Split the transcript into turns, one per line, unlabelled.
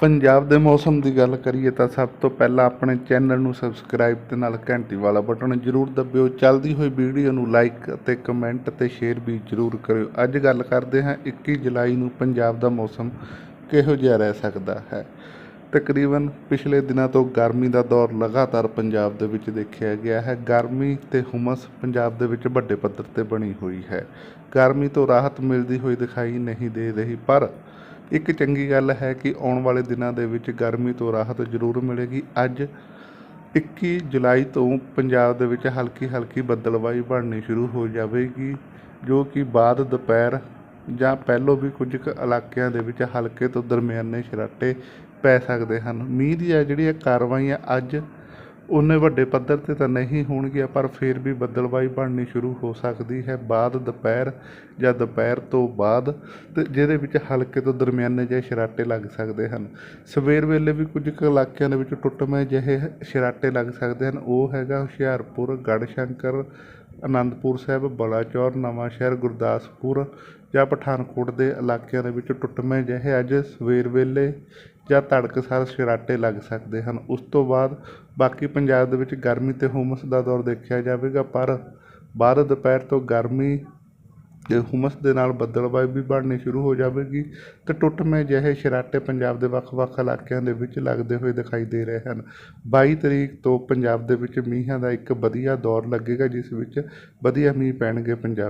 ਪੰਜਾਬ ਦੇ ਮੌਸਮ ਦੀ ਗੱਲ ਕਰੀਏ ਤਾਂ ਸਭ ਤੋਂ ਪਹਿਲਾਂ ਆਪਣੇ ਚੈਨਲ ਨੂੰ ਸਬਸਕ੍ਰਾਈਬ ਤੇ ਨਾਲ ਘੰਟੀ ਵਾਲਾ ਬਟਨ ਜ਼ਰੂਰ ਦਬਿਓ। ਚੱਲਦੀ ਹੋਈ ਵੀਡੀਓ ਨੂੰ ਲਾਈਕ ਅਤੇ ਕਮੈਂਟ ਤੇ ਸ਼ੇਅਰ ਵੀ ਜ਼ਰੂਰ ਕਰਿਓ। ਅੱਜ ਗੱਲ ਕਰਦੇ ਹਾਂ 21 ਜੁਲਾਈ ਨੂੰ ਪੰਜਾਬ ਦਾ ਮੌਸਮ ਕਿਹੋ ਜਿਹਾ ਰਹਿ ਸਕਦਾ ਹੈ। ਤਕਰੀਬਨ ਪਿਛਲੇ ਦਿਨਾਂ ਤੋਂ ਗਰਮੀ ਦਾ ਦੌਰ ਲਗਾਤਾਰ ਪੰਜਾਬ ਦੇ ਵਿੱਚ ਦੇਖਿਆ ਗਿਆ ਹੈ। ਗਰਮੀ ਤੇ ਹੁਮਸ ਪੰਜਾਬ ਦੇ ਵਿੱਚ ਵੱਡੇ ਪੱਧਰ ਤੇ ਬਣੀ ਹੋਈ ਹੈ। ਗਰਮੀ ਤੋਂ ਰਾਹਤ ਮਿਲਦੀ ਹੋਈ ਦਿਖਾਈ ਨਹੀਂ ਦੇ ਰਹੀ, ਪਰ ਇੱਕ ਚੰਗੀ ਗੱਲ ਹੈ ਕਿ ਆਉਣ ਵਾਲੇ ਦਿਨਾਂ ਦੇ ਵਿੱਚ ਗਰਮੀ ਤੋਂ ਰਾਹਤ ਜ਼ਰੂਰ ਮਿਲੇਗੀ। ਅੱਜ 21 ਜੁਲਾਈ ਤੋਂ ਪੰਜਾਬ ਦੇ ਵਿੱਚ ਹਲਕੀ ਹਲਕੀ ਬੱਦਲਵਾਈ ਬਣਨੀ ਸ਼ੁਰੂ ਹੋ ਜਾਵੇਗੀ, ਜੋ ਕਿ ਬਾਅਦ ਦੁਪਹਿਰ ਜਾਂ ਪਹਿਲੋਂ ਵੀ ਕੁਝ ਕੁ ਇਲਾਕਿਆਂ ਦੇ ਵਿੱਚ ਹਲਕੇ ਤੋਂ ਦਰਮਿਆਨੇ ਸ਼ਰਾਟੇ ਪੈ ਸਕਦੇ ਹਨ। ਮੀਂਹ ਦੀਆਂ ਜਿਹੜੀਆਂ ਕਾਰਵਾਈਆਂ ਅੱਜ ਉਨੇ ਵੱਡੇ ਪੱਧਰ ਤੇ ਤਾਂ ਨਹੀਂ ਹੋਣਗੀਆਂ, ਪਰ ਫਿਰ ਵੀ ਬੱਦਲਵਾਈ ਬਣਨੀ ਸ਼ੁਰੂ ਹੋ ਸਕਦੀ ਹੈ। ਬਾਅਦ ਦੁਪਹਿਰ ਜਾਂ ਦੁਪਹਿਰ ਤੋਂ ਬਾਅਦ ਤੇ ਜਿਹਦੇ ਵਿੱਚ ਹਲਕੇ ਤੋਂ ਦਰਮਿਆਨੇ ਜਿਹੇ ਸ਼ਰਾਟੇ ਲੱਗ ਸਕਦੇ ਹਨ। ਸਵੇਰ ਵੇਲੇ ਵੀ ਕੁਝ ਕੁ ਇਲਾਕਿਆਂ ਦੇ ਵਿੱਚ ਟੁੱਟਵੇਂ ਜਿਹੇ ਸ਼ਰਾਟੇ ਲੱਗ ਸਕਦੇ ਹਨ। ਉਹ ਹੈਗਾ ਹੁਸ਼ਿਆਰਪੁਰ, ਗੜ੍ਹਸ਼ੰਕਰ, ਅਨੰਦਪੁਰ ਸਾਹਿਬ, ਬਲਾਚੌਰ ਨਵਾਂਸ਼ਹਿਰ ਗੁਰਦਾਸਪੁਰ ਜਾਂ ਪਠਾਨਕੋਟ ਦੇ ਇਲਾਕਿਆਂ ਦੇ ਵਿੱਚ ਟੁੱਟਵੇਂ ਜਿਹੇ ਅੱਜ ਸਵੇਰ ਵੇਲੇ ਜਾਂ ਤੜਕਸਾਰ ਛਰਾਟੇ ਲੱਗ ਸਕਦੇ ਹਨ। ਉਸ ਤੋਂ ਬਾਅਦ ਬਾਕੀ ਪੰਜਾਬ ਦੇ ਵਿੱਚ ਗਰਮੀ ਤੇ ਹੁਮਸ ਦਾ ਦੌਰ ਦੇਖਿਆ ਜਾਵੇਗਾ, ਪਰ ਬਾਅਦ ਦੁਪਹਿਰ ਤੋਂ ਗਰਮੀ ਤੇ ਹੁਮਸ ਦੇ ਨਾਲ ਬੱਦਲਬਾਈ ਵੀ ਬਣਨੀ ਸ਼ੁਰੂ ਹੋ ਜਾਵੇਗੀ ਤੇ ਟੁੱਟਵੇਂ ਜਿਹੇ ਛਰਾਟੇ ਪੰਜਾਬ ਦੇ ਵੱਖ-ਵੱਖ ਇਲਾਕਿਆਂ ਦੇ ਵਿੱਚ ਲੱਗਦੇ ਹੋਏ ਦਿਖਾਈ ਦੇ ਰਹੇ ਹਨ। 22 ਤਰੀਕ ਤੋਂ ਪੰਜਾਬ ਦੇ ਵਿੱਚ ਮੀਂਹਾਂ ਦਾ ਇੱਕ ਵਧੀਆ ਦੌਰ ਲੱਗੇਗਾ, ਜਿਸ ਵਿੱਚ ਵਧੀਆ ਮੀਂਹ ਪੈਣਗੇ ਪੰਜਾਬ